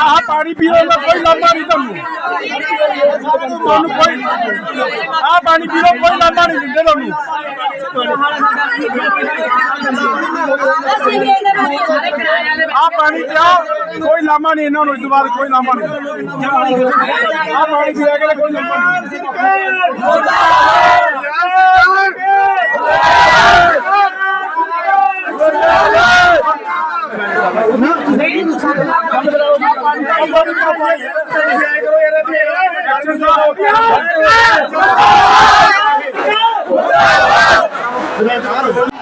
ਆਹ ਪਾਣੀ ਪੀਣ ਦਾ ਕੋਈ ਲਾਂਭਾ ਨਹੀਂ ਤੁਹਾਨੂੰ ਤੁਹਾਨੂੰ ਕੋਈ ਆਹ ਪਾਣੀ ਪੀ ਲਓ ਕੋਈ ਲਾਂਭਾ ਨਹੀਂ ਦਿੰਦੇ ਤੁਹਾਨੂੰ ਆਹ ਪਾਣੀ ਪਿਆ ਕੋਈ ਲਾਂਭਾ ਨਹੀਂ ਇਹਨਾਂ ਨੂੰ ਇਸ ਬਾਅਦ ਕੋਈ ਲਾਂਭਾ ਨਹੀਂ ਆਹ ਪਾਣੀ ਪੀਆ ਕੇ ਕੋਈ ਲਾਂਭਾ ਨਹੀਂ Bravo!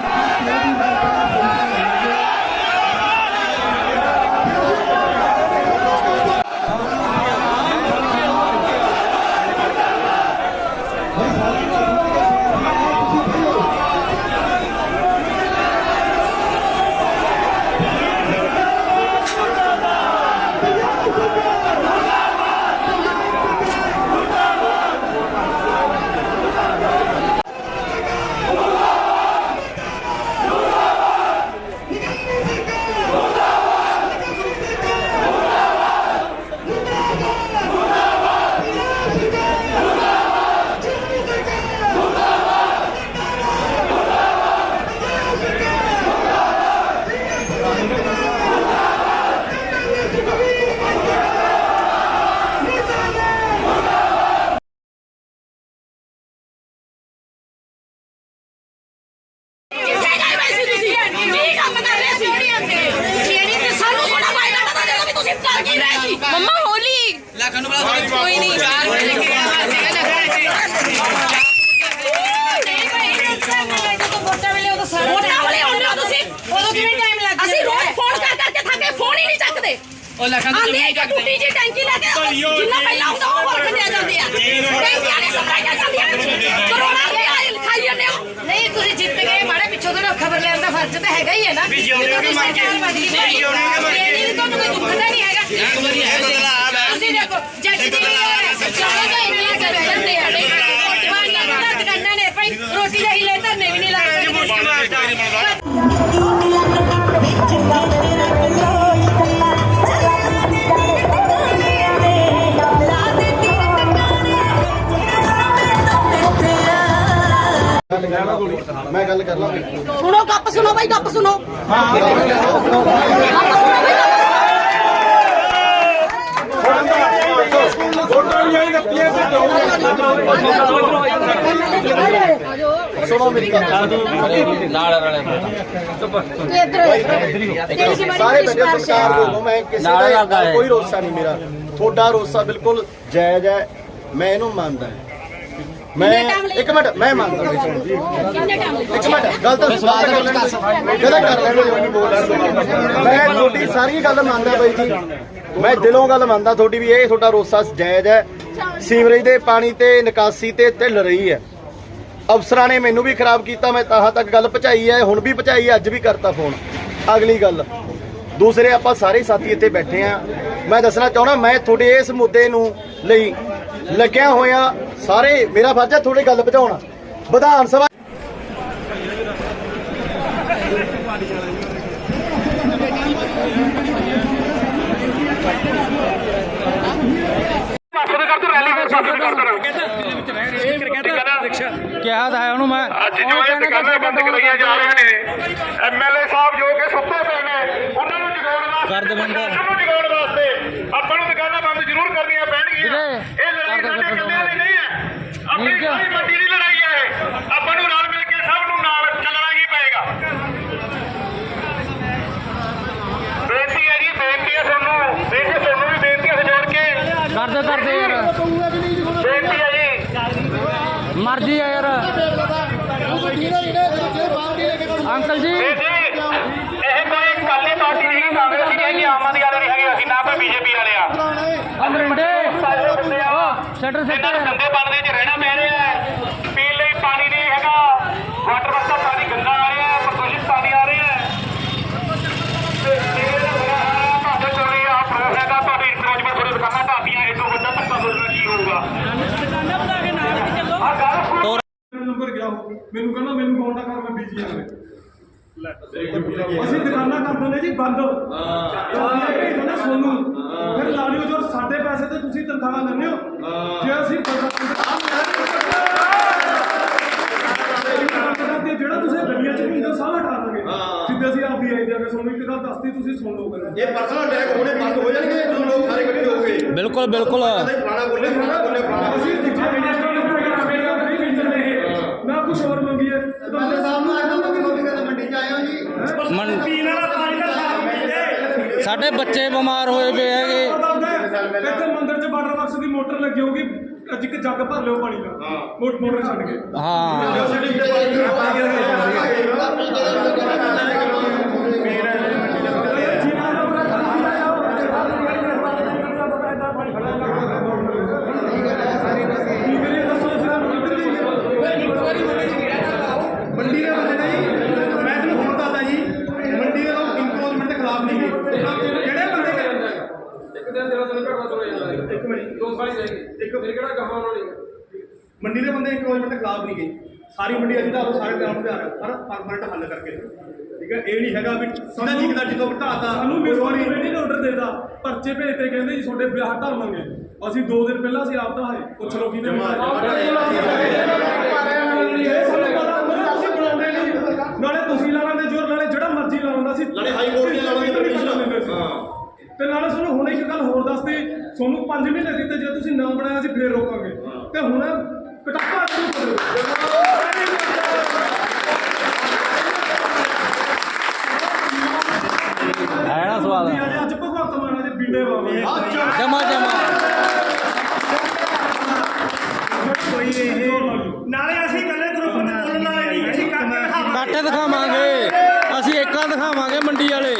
ਮੰਮਾ ਹੋਲੀ। ਲੱਖਾਂ ਨੂੰ ਬੁਲਾ ਕੋਈ ਨਹੀਂ। ਵੋਟਾਂ ਵਾਲੇ ਆਉਂਦੇ ਹੋ ਤੁਸੀਂ ਉਦੋਂ ਕਿਵੇਂ ਟਾਈਮ ਲੱਗ ਅਸੀਂ ਰੋਜ਼ ਫੋਨ ਕਰ ਕਰਕੇ ਥੱਕੇ ਫੋਨ ਹੀ ਨਹੀਂ ਚੱਕਦੇ। ਉਹ ਲੱਖਾਂ ਨੂੰ ਆਂਦੇ ਜ਼ਮੀਨ ਇੱਕ ਕੱਟਦੇ ਟੂਟੀ ਜੀ ਟੈਂਕੀ ਲੈ ਕੇ ਜਿੰਨਾ ਪਹਿਲਾਂ ਹੁੰਦਾ ਉਹ ਹੋਰ ਕੱਢਿਆ ਜਾਂਦੇ ਆ ਟੈਂਕੀਆਂ ਨੇ ਸਪਲਾਈਆਂ ਜਾਂਦੀਆਂ ਕਰੋਨਾ ਦੇ ਆਇਲ ਖਾਈ ਜਾਂਦੇ ਹੋ ਨਹੀਂ ਤੁਸੀਂ ਜਿੱਤ ਗਏ ਮਾੜੇ ਪਿੱਛੋਂ ਤੋਂ ਖਬਰ ਲੈਣ ਦਾ ਫਰਜ਼ ਤਾਂ ਹੈਗਾ ਹੀ ਹੈ ਨਾ ਵੀ ਜਿਉਣੇ ਕੇ ਮਰ ਗਏ ਨਹੀਂ ਜਿਉਣੇ ਕੇ ਮਰ ਗਏ ਤੁਹਾਨੂੰ ਕੋਈ ਦੁੱਖ ਤਾਂ ਨਹੀਂ ਹੈਗਾ ਇੱਕ ਵਾਰੀ ਹੈ ਬਦਲਾ ਮੈਂ ਗੱਲ ਕਰ ਲਾਂ। ਸੁਣੋ ਗੱਪ ਸੁਣੋ ਭਾਈ ਗੱਪ ਸੁਣੋ। ਗੱਪ ਸੁਣੋ ਮੇਰੀ ਗੱਲ। ਸਾਰੇ ਬੈਠੇ ਸਰਕਾਰ ਦੇ ਲੋਕ ਮੈਂ ਕਿਸੇ ਦਾ ਕੋਈ ਰੋਸਾ ਨਹੀਂ ਮੇਰਾ। ਤੁਹਾਡਾ ਰੋਸਾ ਬਿਲਕੁਲ ਜਾਇਜ਼ ਹੈ ਮੈਂ ਇਹਨੂੰ ਮੰਨਦਾ ਮੈਂ ਇੱਕ ਮਿੰਟ ਮੈਂ ਮੰਨਦਾ ਇੱਕ ਮਿੰਟ ਗੱਲ ਤਾਂ ਸਵਾਲ ਕਰ ਲੈਣ ਜਦੋਂ ਕਰ ਲੈਣ ਮੈਂ ਤੁਹਾਡੀ ਸਾਰੀ ਗੱਲ ਮੰਨਦਾ ਬਾਈ ਜੀ। ਮੈਂ ਦਿਲੋਂ ਗੱਲ ਮੰਨਦਾ ਤੁਹਾਡੀ ਵੀ ਇਹ ਤੁਹਾਡਾ ਰੋਸਾ ਜਾਇਜ਼ ਹੈ। ਸੀਵਰੇਜ ਦੇ ਪਾਣੀ ਤੇ ਨਿਕਾਸੀ ਤੇ ਢਿੱਲ ਰਹੀ ਹੈ। ਅਫਸਰਾਂ ਨੇ ਮੈਨੂੰ ਵੀ ਖਰਾਬ ਕੀਤਾ ਮੈਂ ਤਾਹਾਂ ਤੱਕ ਗੱਲ ਪਹੁੰਚਾਈ ਹੈ ਹੁਣ ਵੀ ਪਹੁੰਚਾਈ ਹੈ ਅੱਜ ਵੀ ਕਰਤਾ ਫੋਨ। ਅਗਲੀ ਗੱਲ ਦੂਸਰੇ ਆਪਾਂ ਸਾਰੇ ਸਾਥੀ ਇੱਥੇ ਬੈਠੇ ਆ ਮੈਂ ਦੱਸਣਾ ਚਾਹਣਾ ਮੈਂ ਤੁਹਾਡੇ ਇਸ ਮੁੱਦੇ ਨੂੰ ਲਈ ਲੱਗਿਆ ਹੋਇਆ ਸਾਰੇ ਮੇਰਾ ਫਰਜ਼ ਹੈ ਤੁਹਾਡੇ ਗੱਲ ਪਹੁੰਚਾਉਣਾ ਵਿਧਾਨ ਸਭਾ ਕਿਹਾ ਤਾਂ ਹੈ ਉਹਨੂੰ ਮੈਂ। ਅੱਜ ਜੋ ਇਹ ਦੁਕਾਨਾਂ ਬੰਦ ਕਰਾਈਆਂ ਜਾ ਰਹੀਆਂ ਨੇ ਐਮਐਲਏ ਸਾਹਿਬ ਜੋ ਕਿ ਸੁੱਤੇ ਪਏ ਨੇ ਉਹਨਾਂ ਨੂੰ ਜਗਾਉਣ ਵਾਸਤੇ ਕਰ ਦੇ ਬੰਦ। ਉਹਨਾਂ ਨੂੰ ਜਗਾਉਣ ਵਾਸਤੇ ਆਪਾਂ ਨੂੰ ਦੁਕਾਨਾਂ ਬੰਦ ਜ਼ਰੂਰ ਕਰਨੀਆਂ ਪੈਣਗੀਆਂ। ਇਹ ਲੜਾਈ ਸਾਡੇ ਇਕੱਲਿਆਂ ਦੀ ਨਹੀਂ ਹੈ ਆਪਣੀ ਸਾਰੀ ਮੰਡੀ ਦੀ ਲੜਾਈ ਹੈ ਇਹ ਆਪਾਂ ਨੂੰ ਰਲ ਮਿਲ ਕੇ ਸਭ ਨੂੰ ਨਾਲ ਚੱਲਣਾ ਹੀ ਪਏਗਾ ਬੇਨਤੀ ਹੈ ਜੀ ਬੇਨਤੀ ਹੈ ਤੁਹਾਨੂੰ ਬੇਨਤੀ ਤੁਹਾਨੂੰ ਵੀ ਬੇਨਤੀ ਹੈ ਜੋੜ ਕੇ ਕਰਦੇ ਕਰਦੇ ਯਾਰ ਬੇਨਤੀ ਹੈ ਜੀ ਮਰਜ਼ੀ ਆ ਯਾਰ। ਅੰਕਲ ਜੀ। ਇਹ ਕੋਈ ਕਾਲੀ ਪਾਰਟੀ ਨਹੀਂ ਕਾਂਗਰਸ ਨਹੀਂ ਹੈਗੀ ਆਮ ਆਦਮੀ ਵਾਲੇ ਨਹੀਂ ਹੈਗੇ ਅਸੀਂ ਨਾ ਕੋਈ ਬੀਜੇਪੀ ਵਾਲੇ ਆ। ਅਮਰਿੰਡੇ ਸ਼ਟਰ ਇਹਨਾਂ ਨੂੰ ਗੰਦੇ ਪਾਣੀ ਦੇ ਚ ਰਹਿਣਾ ਪੈ ਰਿਹਾ ਹੈ। ਪੀਣ ਲਈ ਪਾਣੀ ਨਹੀਂ ਹੈਗਾ। ਵਾਟਰ ਵਰਕ ਦਾ ਪਾਣੀ ਗੰਦਾ ਆ ਰਿਹਾ ਹੈ ਪ੍ਰਦੂਸ਼ਿਤ ਪਾਣੀ ਆ ਰਿਹਾ ਹੈ ਤੇ ਇਹ ਦਾ ਬੁਰਾ ਹਾਲ ਹੈ ਤੁਹਾਡੇ ਕੋਲੇ ਆ ਪ੍ਰੋਫ ਹੈਗਾ ਤੁਹਾਡੀ ਇਨਕਰੇਜਮੈਂਟ ਥੋੜੀ ਦੁਕਾਨਾਂ ਢਾਬੀਆਂ ਇਹ ਤੋਂ ਵੱਡਾ ਧੱਕਾ ਬੋਲਣਾ ਕੀ ਹੋਊਗਾ ਆ ਗੱਲ ਸੁਣੋ ਨੰਬਰ ਗਿਆ ਮੈਨੂੰ ਕਹਿੰਦਾ ਮੈਨੂੰ ਫੋਨ ਨਾ ਕਰ ਮੈਂ ਬਿਜ਼ੀ ਹਾਂ ਅਸੀਂ ਦੁਕਾਨਾਂ ਕਰ ਦਿੰਦੇ ਜੀ ਬੰਦ। ਹਾਂ। ਭੇਜ ਦਿੰਦੇ ਸੋਨੂੰ। ਫਿਰ ਲਾ ਲਿਓ ਜੋ ਸਾਡੇ ਪੈਸੇ ਤੇ ਤੁਸੀਂ ਤਨਖਾਹ ਲੈਂਦੇ ਹੋ। ਜੇ ਅਸੀਂ ਜਿਹੜਾ ਤੁਸੀਂ ਗੱਡੀਆਂ ਚ ਘੁੰਮਦੇ ਹੋ, ਸਾਹ ਹਟਾ ਦਾਂਗੇ ਜਿੱਦੇ ਅਸੀਂ ਆਪਦੀ ਆਈ ਦੇ ਸੋਨੂੰ ਇੱਕ ਗੱਲ ਦੱਸਦੀ ਤੁਸੀਂ ਸੁਣ ਲਓ ਪਹਿਲਾਂ ਇਹ ਪਰਸਨਲ ਅਟੈਕ ਹੋਣੇ ਬੰਦ ਹੋ ਜਾਣਗੇ ਜਦੋਂ ਲੋਕ ਸਾਰੇ ਇਕੱਠੇ ਹੋ ਗਏ। ਬਿਲਕੁਲ ਬਿਲਕੁਲ। ਫਲਾਣਾ ਬੋਲੇ ਫਲਾਣਾ ਬੋਲੇ ਫਲਾਣਾ ਅਸੀਂ ਦੂਜੇ ਰਜਿਸਟਰ ਨਹੀਂ ਕਹਿੰਦੇ ਇਹ ਨਾ ਕੁਝ ਹੋਰ ਮੰਗੀਏ ਤੁਹਾਡੇ ਸਾਹਮਣੇ ਮੰਡੀ ਚ ਆਏ ਹੋ ਜੀ ਮਨ- ਸਾਡੇ ਬੱਚੇ ਬਿਮਾਰ ਹੋਏ ਪਏ ਹੈਗੇ। ਇੱਥੇ ਮੰਦਿਰ ਚ ਵਾਟਰ ਬਾਕਸ ਦੀ ਮੋਟਰ ਲੱਗੀ ਹੋਊਗੀ ਅੱਜ ਇੱਕ ਜੱਗ ਭਰ ਲਿਓ ਪਾਣੀ ਦਾ। ਮੋਟ ਮੋਟਰ ਛੱਡ ਕੇ। ਹਾਂ ਮੰਡੀ ਦੇ ਬੰਦੇ ਨਹੀਂ ਮੈਂ ਤੁਹਾਨੂੰ ਹੁਣ ਦੱਸਦਾ ਜੀ ਮੰਡੀ ਦੇ ਲੋਕ ਇੰਕਰੋਚਮੈਂਟ ਦੇ ਖਿਲਾਫ ਨਹੀਂ ਗਏ ਜਿਹੜੇ ਬੰਦੇ ਇੱਕ ਦਿਨ ਤੇਰਾ ਤੈਨੂੰ ਘਟਵਾ ਤੋੜ ਜਾਂਦਾ ਇੱਕ ਮਿੰਟ ਦੋ ਸਾਲ ਹੀ ਰਹਿ ਗਏ ਇੱਕ ਫਿਰ ਕਿਹੜਾ ਕਹਾ ਉਹਨਾਂ ਨੇ? ਮੰਡੀ ਦੇ ਬੰਦੇ ਇੰਕਰੋਚਮੈਂਟ ਦੇ ਖਿਲਾਫ ਨਹੀਂ ਗਏ। ਸਾਰੀ ਮੰਡੀ ਅੱਜ ਦਾ ਸਾਰੇ ਗ੍ਰਾਮ ਤੇ ਆ ਰਿਹਾ ਪਰ ਪਰਮਨੈਂਟ ਹੱਲ ਕਰਕੇ। ਠੀਕ ਹੈ? ਇਹ ਨਹੀਂ ਹੈਗਾ ਵੀ ਸਿੱਧਾ ਜਿਗਦਾ ਜਦੋਂ ਘਟਾਤਾ ਸਾਨੂੰ ਮਿਸੋਰੀ ਨਹੀਂ। ਆਰਡਰ ਦੇਦਾ ਪਰਚੇ ਭੇਜਤੇ ਕਹਿੰਦੇ ਜੀ ਤੁਹਾਡੇ ਵਿਆਹ ਢਾਵਾਂਗੇ ਅਸੀਂ 2 ਦਿਨ ਪਹਿਲਾਂ ਅਸੀਂ ਆਪ ਢਾਏ ਪੁੱਛ ਲਓ ਕਿਹਨੇ ਨਾਲੇ ਤੁਸੀਂ ਲਾ ਲੈਂਦੇ ਜੋਰ ਨਾਲੇ ਜਿਹੜਾ ਮਰਜ਼ੀ ਲਾ ਲੈਂਦਾ ਸੀ ਨਾਲੇ ਹਾਈ ਕੋਰਟ ਤੇ ਨਾਲੇ ਤੁਹਾਨੂੰ ਹੁਣ ਇੱਕ ਗੱਲ ਹੋਰ ਦੱਸਦੀ ਤੁਹਾਨੂੰ 5 ਮਹੀਨੇ ਦਿੱਤੇ ਜੇ ਤੁਸੀਂ ਨਾ ਬਣਾਇਆ ਸੀ ਫੇਰ ਰੋਕਾਂਗੇ। ਤੇ ਹੁਣ ਪਟਾਕਾ ਸ਼ੁਰੂ ਹੈ ਨਾ ਸਵਾਦ ਕਰੋ ਅੱਜ ਭਗਵੰਤ ਮਾਨ ਜੀ ਬਿੰਡੇ ਵਾਵੇ ਜਮਾ ਜਮਾ। ਕੋਈ ਇਹ ਨਾਲੇ ਅਸੀਂ ਕੱਲੇ ਗਰੁੱਪ ਦੇ ਬੋਲਣ ਨਹੀਂ ਅਸੀਂ ਇਕੱਠੇ ਦਿਖਾਵਾਂਗੇ। ਅਸੀਂ ਏਕਾਂ ਦਿਖਾਵਾਂਗੇ ਮੰਡੀ ਵਾਲੇ।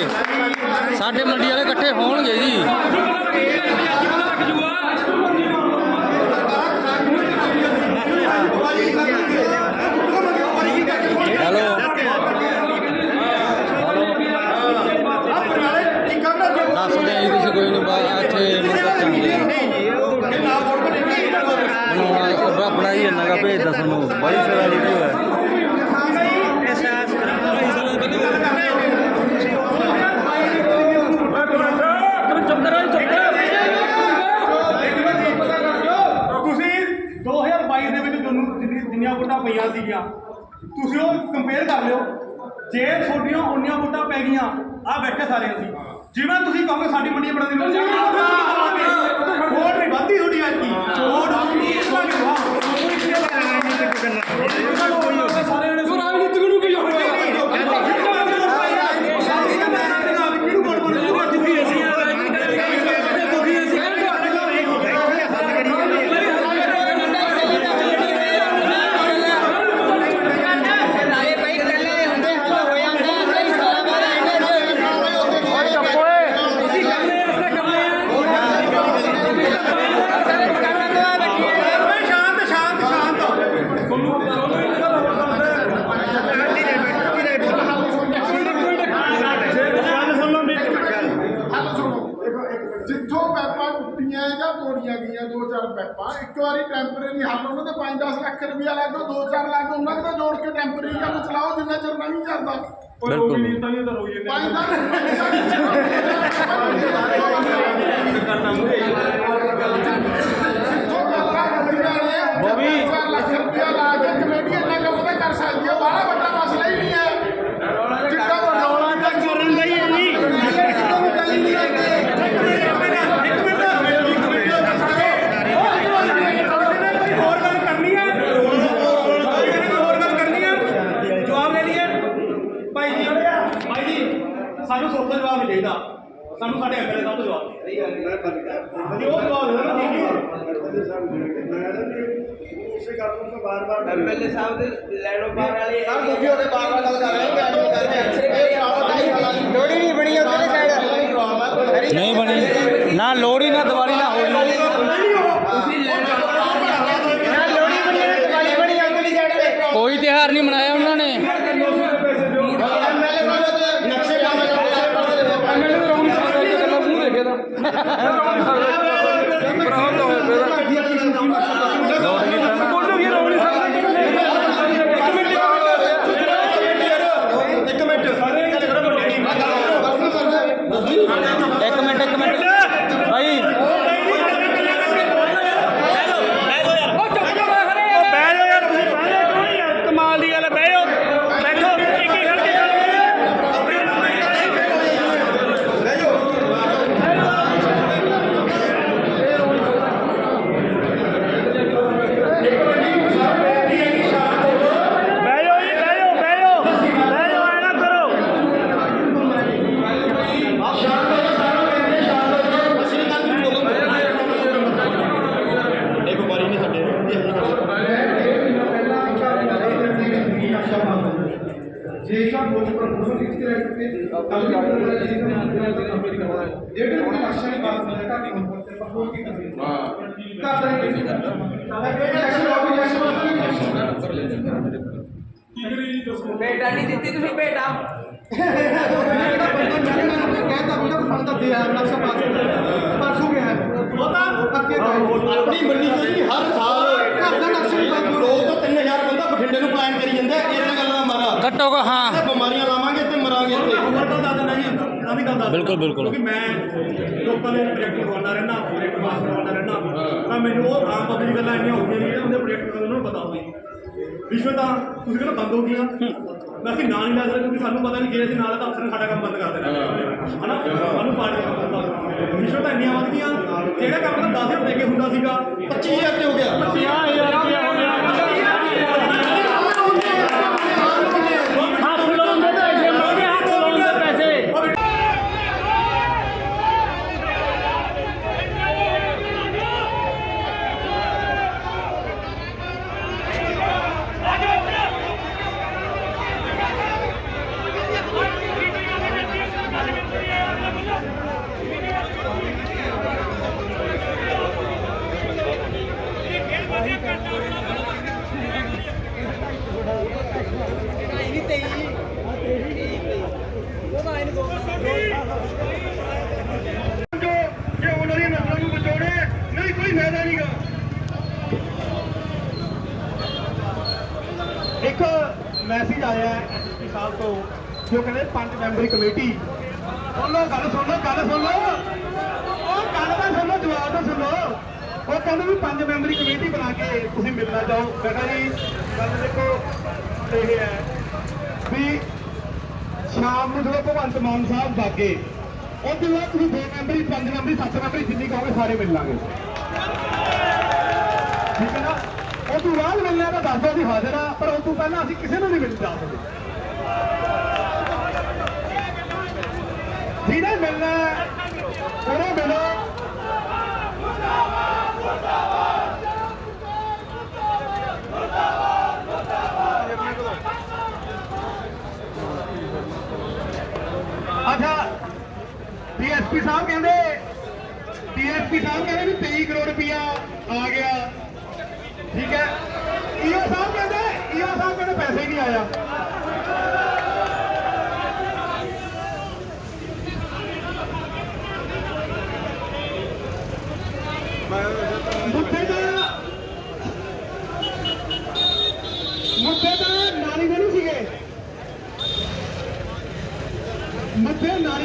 ਸਾਡੇ ਮੰਡੀ ਵਾਲੇ ਇਕੱਠੇ ਹੋਣਗੇ ਜੀ ਹੈਲੋ ਦੱਸਦੇ ਆ ਜੀ ਤੁਸੀਂ ਕੋਈ ਨਹੀਂ ਬਾ ਇੱਥੇ ਮਤਲਬ ਚੰਗੇ ਬਣਾਉਣਾ ਉਹ ਆਪਣਾ ਹੀ ਇੰਨਾ ਕਾ ਭੇਜਦਾ ਸਾਨੂੰ ਬੜੀ ਸਾਰਾ ਵੀਡੀਓ ਹੈ ਤੁਸੀਂ 2022 ਦੇ ਵਿੱਚ ਤੁਹਾਨੂੰ ਜਿੰਨੀ- ਜਿੰਨੀਆਂ ਵੋਟਾਂ ਪਈਆਂ ਸੀਗੀਆਂ ਤੁਸੀਂ ਉਹ ਕੰਪੇਅਰ ਕਰ ਲਿਓ ਜੇ ਤੁਹਾਡੀਆਂ ਉਨੀਆਂ ਵੋਟਾਂ ਪੈ ਗਈਆਂ ਆ ਬੈਠੇ ਸਾਰੇ ਅਸੀਂ ਜਿਵੇਂ ਤੁਸੀਂ ਕਹੋਗੇ ਸਾਡੀ ਮੰਡੀ ਬਣਾ ਦੀ ਇੱਕ ਵਾਰੀ ਟੈਂਪਰੇਰੀ ਹੱਲ ਉਹਨਾਂ ਦੇ 5-10 ਲੱਖ ਰੁਪਇਆ ਲੱਗ ਦੋ 2-4 ਲੱਖ ਉਹਨਾਂ ਦਾ ਜੋੜ ਕੇ ਟੈਂਪਰੇਰੀ ਕੰਮ ਚਲਾਓ ਜਿੰਨਾ ਚਿਰ ਨਹੀਂ ਚੱਲਦਾ ਬਿਲਕੁਲ। ਨਹੀਂ ਤਾਂ ਰੋਈ ਪੰਜ 4 ਲੱਖ ਰੁਪਇਆ ਲਾ ਕੇ ਕਮੇਟੀ ਇੰਨਾ ਕੰਮ ਤਾਂ ਕਰ ਸਕਦੀ ਹੈ ਬਾਹਲਾ ਵੱਡਾ ਜਿਹੜੇ ਕੋਈ ਲਕਸ਼ਣ ਦੀ ਹੈ ਤਾਂ ਨੰਬਰ ਤੇ ਪ੍ਰਪੋਜ਼ ਕੀ ਕਰਦੇ ਹਾਂ ਕਰਦਾ ਹੀ। ਨਹੀਂ ਇਹ ਇਲੈਕਸ਼ਨ ਆਫ ਇਲੈਕਸ਼ਨ ਭੇਟਾ ਨਹੀਂ ਦਿੱਤੀ ਤੁਸੀਂ ਭੇਟਾ ਆਪਣੀ ਮੰਡੀ ਤੋਂ ਜੀ ਹਰ ਸਾਲ ਦੋ ਤੋਂ 3000 ਬੰਦਾ ਬਠਿੰਡੇ ਨੂੰ ਪਲਾਨ ਕਰੀ ਜਾਂਦਾ ਇਹਨਾਂ ਗੱਲਾਂ ਦਾ ਮਾਰਾ ਘੱਟੋ ਘੱਟ ਹਾਂ। ਤੇ ਬਿਮਾਰੀਆਂ ਲਾਵਾਂਗੇ ਤੇ ਮਰਾਂਗੇ ਇੱਥੇ ਉਮਰ ਤਾਂ ਦੱਸ ਨਹੀਂ ਦੱਸ ਬਿਲਕੁਲ, ਬਿਲਕੁਲ। ਕਿਉਂਕਿ ਮੈਂ ਲੋਕਾਂ ਦੇ ਪ੍ਰੋਜੈਕਟ ਕਰਵਾਉਂਦਾ ਰਹਿਣਾ ਪ੍ਰੋਜੈਕਟ ਪਾਸ ਕਰਵਾਉਂਦਾ ਰਹਿਣਾ ਤਾਂ ਮੈਨੂੰ ਉਹ ਆਮ ਪਬਲਿਕ ਗੱਲਾਂ ਇੰਨੀਆਂ ਹੋ ਗਈਆਂ ਨੇ ਉਹਦੇ ਪ੍ਰੋਜੈਕਟ ਕਰਨ ਨੂੰ ਪਤਾ ਹੋਵੇ। ਰਿਸ਼ਵਤਾਂ ਤੁਸੀਂ ਕਹਿੰਦੇ ਬੰਦ ਹੋ ਗਈਆਂ। ਮੈਂ ਅਸੀਂ ਨਾਂ ਨਹੀਂ ਲੈ ਸਕਦੇ ਕਿਉਂਕਿ ਸਾਨੂੰ ਪਤਾ ਨਹੀਂ ਜੇ ਅਸੀਂ ਨਾਲ ਤਾਂ ਅਫਸਰ ਸਾਡਾ ਕੰਮ ਬੰਦ ਕਰ ਦੇਣਾ। ਹਨਾ? ਸਾਨੂੰ ਪਾਰਟੀ ਦਾ ਰਿਸ਼ਵਤਾਂ ਇੰਨੀਆਂ ਵੱਧ ਗਈਆਂ। ਜਿਹੜਾ ਕੰਮ ਤਾਂ 10000 ਦੇ ਕੇ ਹੁੰਦਾ ਸੀਗਾ 25000 ਤੇ ਹੋ ਗਿਆ। ਜੇ ਉਹਨਾਂ ਦੀਆਂ ਨਸਲਾਂ ਨੂੰ ਬਚਾਉਣੇ ਨਹੀਂ ਕੋਈ ਫਾਇਦਾ ਨਹੀਂਗਾ ਇੱਕ ਮੈਸੇਜ ਆਇਆ ਹੈ ਐਸਪੀ ਸਾਹਿਬ ਤੋਂ ਜੋ ਕਹਿੰਦੇ ਪੰਜ ਮੈਂਬਰੀ ਕਮੇਟੀ। ਸੁਣ ਗੱਲ ਸੁਣ ਗੱਲ ਸੁਣ ਉਹ ਗੱਲ ਤਾਂ ਸੁਣ ਜਵਾਬ ਤਾਂ ਸੁਣ ਉਹ ਕਹਿੰਦੇ ਵੀ ਪੰਜ ਮੈਂਬਰੀ ਕਮੇਟੀ ਬਣਾ ਕੇ ਤੁਸੀਂ ਮਿਲਣਾ ਚਾਹੋ। ਮੈਂ ਕਿਹਾ ਜੀ, ਗੱਲ ਦੇਖੋ, ਇਹ ਹੈ ਵੀ ਸ਼ਾਮ ਨੂੰ ਜਦੋਂ ਭਗਵੰਤ ਮਾਨ ਸਾਹਿਬ ਬਾਗੇ ਉਹ ਤੋਂ ਬਾਅਦ ਤੁਸੀਂ ਦੋ ਮੈਂਬਰੀ ਪੰਜ ਮੈਂਬਰੀ ਸੱਤ ਮੈਂਬਰੀ ਜਿੰਨੀ ਕਹੋਗੇ ਸਾਰੇ ਮਿਲ ਲਾਂਗੇ। ਠੀਕ ਹੈ ਨਾ? ਉਹ ਤੋਂ ਬਾਅਦ ਮਿਲਣਾ ਤਾਂ ਦੱਸ ਅਸੀਂ ਹਾਜ਼ਰ ਆ ਪਰ ਉਹ ਤੋਂ ਪਹਿਲਾਂ ਅਸੀਂ ਕਿਸੇ ਨੂੰ ਨਹੀਂ ਮਿਲ ਜਾ ਸਕਦੇ। ਜਿਹਨੇ ਮਿਲਣਾ ਹੈ, ਉਹਨੂੰ ਮਿਲੋ। ਅੱਛਾ ਡੀਐਸਪੀ ਸਾਹਿਬ ਕਹਿੰਦੇ ਡੀਐਸਪੀ ਸਾਹਿਬ ਕਹਿੰਦੇ ਵੀ 23 ਕਰੋੜ ਰੁਪਇਆ ਆ ਗਿਆ। ਠੀਕ ਹੈ। ਈਓ ਸਾਹਿਬ ਕਹਿੰਦੇ ਈਓ ਸਾਹਿਬ ਕਹਿੰਦੇ ਪੈਸੇ ਹੀ ਨਹੀਂ ਆਇਆ ਮੁੱਦੇ ਦਾ ਮੁੱਦੇ ਦਾ ਨਾਲੀ ਦੇ ਨਹੀਂ ਸੀਗੇ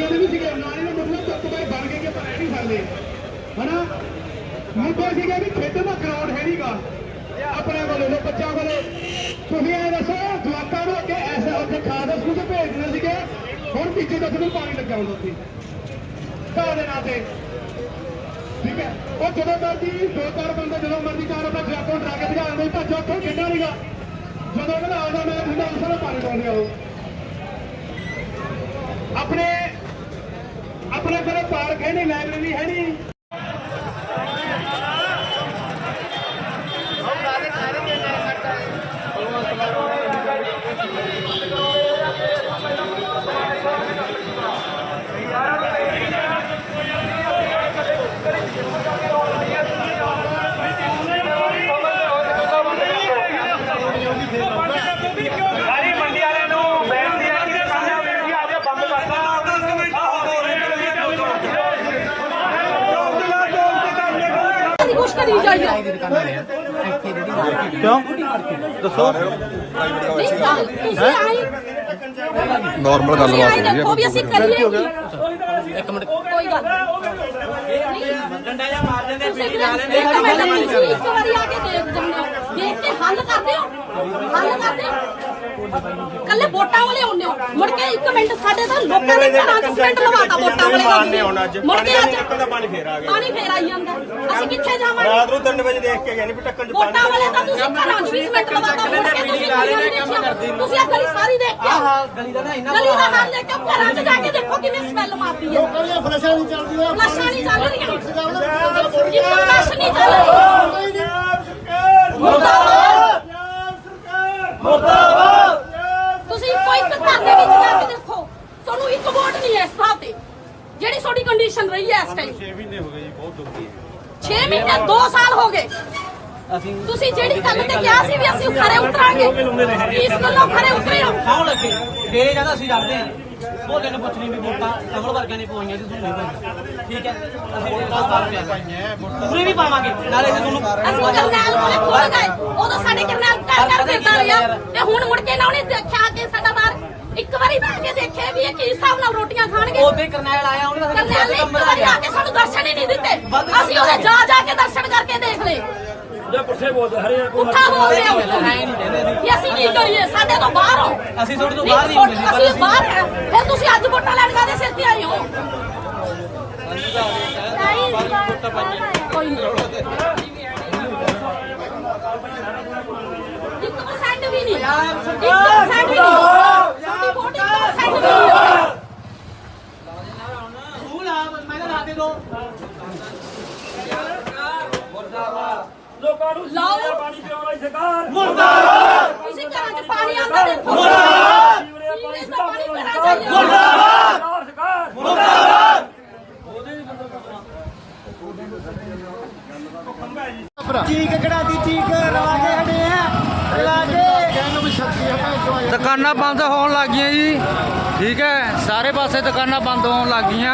ਮੁੱਦੇ ਦੇ ਨਹੀਂ ਸੀਗੇ ਨਾਲੀ ਦਾ ਮਤਲਬ ਤੱਤਵਾਈ ਬਣ ਗਏ ਕਿ ਆਪਾਂ ਰਹਿ ਨਹੀਂ ਸਕਦੇ। ਹਨਾ? ਮੁੱਦੇ ਸੀਗੇ ਵੀ ਖੇਡਣ ਦਾ ਗਰਾਊਂਡ ਹੈ ਨਹੀਂਗਾ ਆਪਣੇ ਕੋਲ ਲੋ ਬੱਚਿਆਂ ਕੋਲ। ਤੁਸੀਂ ਇਹ ਦੱਸੋ, ਜਵਾਕਾਂ ਨੂੰ ਅੱਗੇ ਐਸੇ ਉੱਥੇ ਖਾਦ ਸਕੂਲ ਤੇ ਭੇਜਦੇ ਸੀਗੇ। ਹੁਣ ਪਿੱਛੇ ਤੱਕ ਨੂੰ ਪਾਣੀ ਲੱਗਿਆ ਹੁੰਦਾ ਸੀ। ਘਰ ਦੇ ਨਾਂ ਤੇ। ਠੀਕ ਹੈ? ਉਹ ਜਦੋਂ ਮਰਜ਼ੀ ਦੋ ਚਾਰ ਬੰਦੇ ਜਦੋਂ ਮਰਜ਼ੀ ਕਾਰ ਆਪਣਾ ਜਵਾਕਾਂ ਨੂੰ ਡਰਾ ਕੇ ਭਜਾ ਦਿੰਦੇ ਭੱਜੋ ਉੱਥੋਂ ਖੇਡਾਂ ਨਹੀਂਗਾ ਜਦੋਂ ਉਹਨਾਂ ਦਾ ਆਉਂਦਾ ਮੈਚ ਹੁੰਦਾ ਉਸ ਪਾਣੀ ਪਾਉਂਦੇ ਆ ਉਹ। ਆਪਣੇ ਆਪਣੇ ਕੋਲ ਪਾਰਕ ਹੈ ਨਹੀਂ ਲਾਇਬ੍ਰੇਰੀ ਹੈ ਨਹੀਂ ਸਾਰੀ ਮੰਡੀ ਵਾਲਿਆਂ ਨੂੰ ਬੇਨਤੀ ਹੈ ਕਿ ਸਾਡਾ ਵੀਰ ਜੀ ਆਜੇ ਬੰਦ ਦੀ ਕੁਛ ਕਰੀ ਜਾਈਏ। ਕਿਉਂ? ਦੱਸੋ। ਨਹੀਂ ਤਾਂ ਤੁਸੀਂ ਆਏ। ਨਾਰਮਲ ਗੱਲਬਾਤ ਹੋ। ਦੇਖੋ ਵੀ ਅਸੀਂ ਕਰੀਏ ਕੀ। ਇੱਕ ਮਿੰਟ। ਕੋਈ ਗੱਲ ਡੰਡਾ ਜਾਂ ਮਾਰ ਦਿੰਦੇ ਪੀੜੀ ਲਾ ਲੈਂਦੇ ਇੱਕ ਮਿੰਟ ਤੁਸੀਂ ਇੱਕ ਵਾਰੀ ਆ ਕੇ ਦੇਖ ਜਾਂਦੇ ਹੋ। ਦੇਖ ਕੇ ਹੱਲ ਕਰਦੇ ਹੋ। ਹੱਲ ਕਰਦੇ ਹੋ। ਕੱਲੇ ਵੋਟਾਂ ਵਾਲੇ ਆਉਂਦੇ ਹੋ। ਮੁੜ ਕੇ ਇੱਕ ਮਿੰਟ ਸਾਡੇ ਤਾਂ ਲੋਕਾਂ ਦੇ ਘਰਾਂ 'ਚ ਸਿਮੈਂਟ ਲਵਾਤਾ ਵੋਟਾਂ ਵਾਲੇ ਦਾ ਮੁੜ ਕੇ ਅੱਜ ਪਾਣੀ ਫੇਰ ਆ ਗਿਆ। ਪਾਣੀ ਫੇਰ ਆਈ ਜਾਂਦਾ। ਅਸੀਂ ਕਿੱਥੇ ਜਾਵਾਂਗੇ? ਰਾਤ ਨੂੰ 3 ਵਜੇ ਦੇਖ ਕੇ ਗਏ ਨਹੀਂ ਟੱਕਣ ਚ ਵੋਟਾਂ ਵਾਲੇ ਤਾਂ ਤੁਸੀਂ ਘਰਾਂ 'ਚ ਵੀ ਸਿਮੈਂਟ ਲਵਾਤਾ ਮੁੜ ਕੇ ਤੁਸੀਂ ਤੁਸੀਂ ਆ ਗਲੀ ਸਾਰੀ ਦੇਖ ਕੇ ਆਹ ਗਲੀ ਦਾ ਨਾ ਇੰਨਾ ਗਲੀ ਦਾ ਹਾਲ ਦੇਖ ਕੇ ਘਰਾਂ 'ਚ ਜਾ ਕੇ ਦੇਖੋ ਕਿਵੇਂ ਸਮੈਲ ਮਾਰਦੀ ਹੈ। ਫਲਸ਼ਾਂ ਨਹੀਂ ਚੱਲਦੀਆਂ। ਫਲਸ਼ਾਂ ਨਹੀਂ ਚੱਲ ਰਹੀਆਂ। ਫਲਸ਼ ਨਹੀਂ ਚੱਲ ਰਹੀ ਮੁਰਦਾਬਾਦ ਮੁਰਦਾਬਾਦ ਤੁਸੀਂ ਕੋਈ ਇੱਕ ਘਰ ਕਿਹੜੀ ਤੁਹਾਡੀ ਕੰਡੀਸ਼ਨ ਰਹੀ ਹੈ ਇਸ ਟਾਈਮ 6 ਮਹੀਨੇ ਹੋ ਗਏ ਜੀ ਬਹੁਤ ਦੁਖੀ 6 ਮਹੀਨੇ 2 ਸਾਲ ਹੋ ਗਏ। ਤੁਸੀਂ ਜਿਹੜੀ ਗੱਲ ਤੇ ਕਿਹਾ ਸੀ ਵੀ ਅਸੀਂ ਖਰੇ ਉਤਰਾਂਗੇ ਇਸ ਗੱਲੋਂ ਖਰੇ ਉਤਰੇ ਹੋ। ਖਾਉਣ ਲੱਗੇ। ਡੇਰੇ ਜਾਂਦਾ ਅਸੀਂ ਡਰਦੇ ਆ ਭੋਲੇ ਨੂੰ ਪੁੱਛਣੀ ਵੀ ਵੋਟਾਂ ਕਮਲ ਵਰਗਿਆਂ ਨੇ ਪਵਾਈਆਂ ਤੇ ਤੁਹਾਨੂੰ ਨਹੀਂ ਠੀਕ ਹੈ? ਅਸੀਂ ਵੋਟਾਂ ਪਾਵਾਂਗੇ ਪੂਰੇ ਵੀ ਪਾਵਾਂਗੇ। ਨਾਲੇ ਤੇ ਤੁਹਾਨੂੰ ਅਸੀਂ ਕਰਨੈਲ ਕੋਲੇ ਖੁੱਲ ਗਏ। ਉਦੋਂ ਸਾਡੇ ਕਰਨੈਲ ਕਰ ਕਰ ਫਿਰਦਾ ਰਿਹਾ। ਤੇ ਹੁਣ ਮੁੜ ਕੇ ਨਾ ਉਹਨੇ ਦੇਖਿਆ ਇੱਕ ਵਾਰੀ ਮੈਂ ਆ ਕੇ ਦੇਖਿਆ ਵੀ ਇਹ ਕੀ ਹਿਸਾਬ ਨਾਲ ਰੋਟੀਆਂ ਖਾਣਗੇ? ਉਹਦੇ ਕਰਨੈਲ ਆਇਆ ਉਹਨੇ ਤਾਂ ਕਰਨੈਲ ਨੇ ਇੱਕ ਵਾਰੀ ਆ ਕੇ ਸਾਨੂੰ ਦਰਸ਼ਨ ਹੀ ਨਹੀਂ ਦਿੱਤੇ। ਅਸੀਂ ਉਹਦੇ ਜਾ ਜਾ ਕੇ ਦਰਸ਼ਨ ਕਰਕੇ ਦੇਖ ਲਏ। ਜਾਂ ਪੁੱਠੇ ਬੋਲਦੇ ਹਰੇ ਪੁੱਠਾ ਬੋਲ ਰਹੇ ਹੋ ਐਂ ਨਹੀਂ ਕਹਿੰਦੇ ਅਸੀਂ। ਕੀ ਕਰੀਏ? ਸਾਡੇ ਤੋਂ ਬਾਹਰ ਹੋ। ਅਸੀਂ ਤੁਹਾਡੇ ਤੋਂ ਬਾਹਰ ਨਹੀਂ ਹੁੰਦੇ ਅਸੀਂ- ਬਾਹਰ ਆ। ਫਿਰ ਤੁਸੀਂ ਅੱਜ ਵੋਟਾਂ ਲੈਣ ਕਾਦੇ ਸਿਰ ਤੇ ਆਏ ਹੋ? ਕੋਈ ਨਹੀਂ ਇੱਕ ਪਰਸੈਂਟ ਵੀ ਨਹੀਂ। ਸਾਡੀ ਵੋਟ ਲਾ ਮੈਂ ਤਾਂ ਲਾ ਦੇ। ਲੋਕਾਂ ਨੂੰ ਲਾਓ। ਪਾਣੀ ਵਾਲੀ ਸਰਕਾਰ। ਤੁਸੀਂ ਘਰਾਂ 'ਚ ਪਾਣੀ ਆਉਂਦਾ ਦੇਖੋ। ਸੀਵਰੇਜ ਦਾ ਪਾਣੀ ਘਰਾਂ 'ਚ ਆਈ ਜਾਂਦਾ। ਸਰਕਾਰ ਚੀਕ ਕਿਹੜਾ ਦੀ ਚੀਕ ਰਵਾ ਕੇ ਹਟੇ ਆ। ਰਵਾ ਕੇ ਕਹਿੰਨੂੰ ਵੀ ਸ਼ਕਤੀ ਹੈ ਭਾਈ ਜੋ ਦੁਕਾਨਾਂ ਬੰਦ ਹੋਣ ਲੱਗ ਗਈਆਂ ਜੀ। ਠੀਕ ਹੈ ਸਾਰੇ ਪਾਸੇ ਦੁਕਾਨਾਂ ਬੰਦ ਹੋਣ ਲੱਗ ਗਈਆਂ।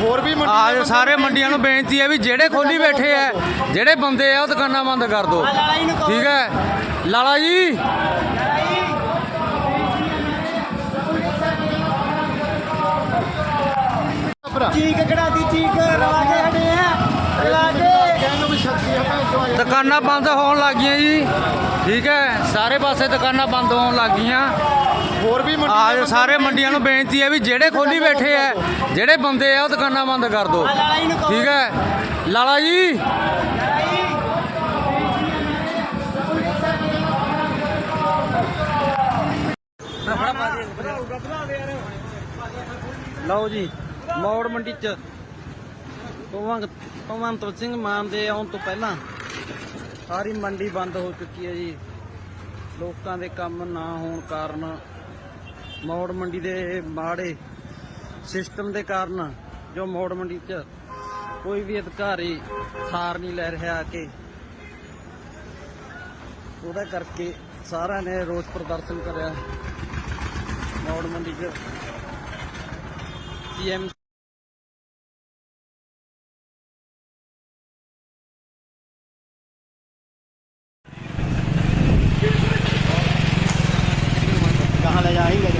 ਹੋਰ ਵੀ ਆਜ ਸਾਰੇ ਮੰਡੀਆਂ ਨੂੰ ਬੇਨਤੀ ਹੈ ਵੀ ਜਿਹੜੇ ਖੋਲੀ ਬੈਠੇ ਆ ਜਿਹੜੇ ਬੰਦੇ ਆ ਉਹ ਦੁਕਾਨਾਂ ਬੰਦ ਕਰ ਦਿਓ ਠੀਕ ਹੈ। ਲਾਲਾ ਜੀ। ਚੀਕ ਕਿਹੜਾ ਦੀ ਚੀਕ ਕੇ ਹਟੇ ਆ। ਕੇ ਜੋ ਦੁਕਾਨਾਂ ਬੰਦ ਹੋਣ ਲੱਗ ਗਈਆਂ ਜੀ। ਠੀਕ ਹੈ ਸਾਰੇ ਪਾਸੇ ਦੁਕਾਨਾਂ ਬੰਦ ਹੋਣ ਲੱਗ ਗਈਆਂ। ਹੋਰ ਵੀ ਆਜ ਸਾਰੇ ਮੰਡੀਆਂ ਨੂੰ ਬੇਨਤੀ ਹੈ ਵੀ ਜਿਹੜੇ ਖੋਲੀ ਬੈਠੇ ਆ ਜਿਹੜੇ ਬੰਦੇ ਆ ਉਹ ਦੁਕਾਨਾਂ ਬੰਦ ਕਰ ਦਿਓ ਠੀਕ ਹੈ। ਲਾਲਾ ਜੀ। ਲਓ ਜੀ ਮੌੜ ਮੰਡੀ ਚ। ਭਗਵੰਤ ਭਗਵੰਤ ਸਿੰਘ ਮਾਨ ਦੇ ਆਉਣ ਤੋਂ ਪਹਿਲਾਂ ਸਾਰੀ ਮੰਡੀ ਬੰਦ ਹੋ ਚੁੱਕੀ ਹੈ ਜੀ। ਲੋਕਾਂ ਦੇ ਕੰਮ ਨਾ ਹੋਣ ਕਾਰਨ, ਮੌੜ ਮੰਡੀ ਦੇ ਮਾੜੇ ਸਿਸਟਮ ਦੇ ਕਾਰਨ, ਜੋ ਮੌੜ ਮੰਡੀ ਚ ਕੋਈ ਵੀ ਅਧਿਕਾਰੀ ਸਾਰ ਨਹੀਂ ਲੈ ਰਿਹਾ ਕਿ ਉਹਦਾ ਕਰਕੇ ਸਾਰਿਆਂ ਨੇ ਰੋਸ ਪ੍ਰਦਰਸ਼ਨ ਕਰਿਆ ਮੌੜ ਮੰਡੀ ਚ। ਸੀਐਮ ਕਹਾਂ ਲੈ ਜਾ ਹੀ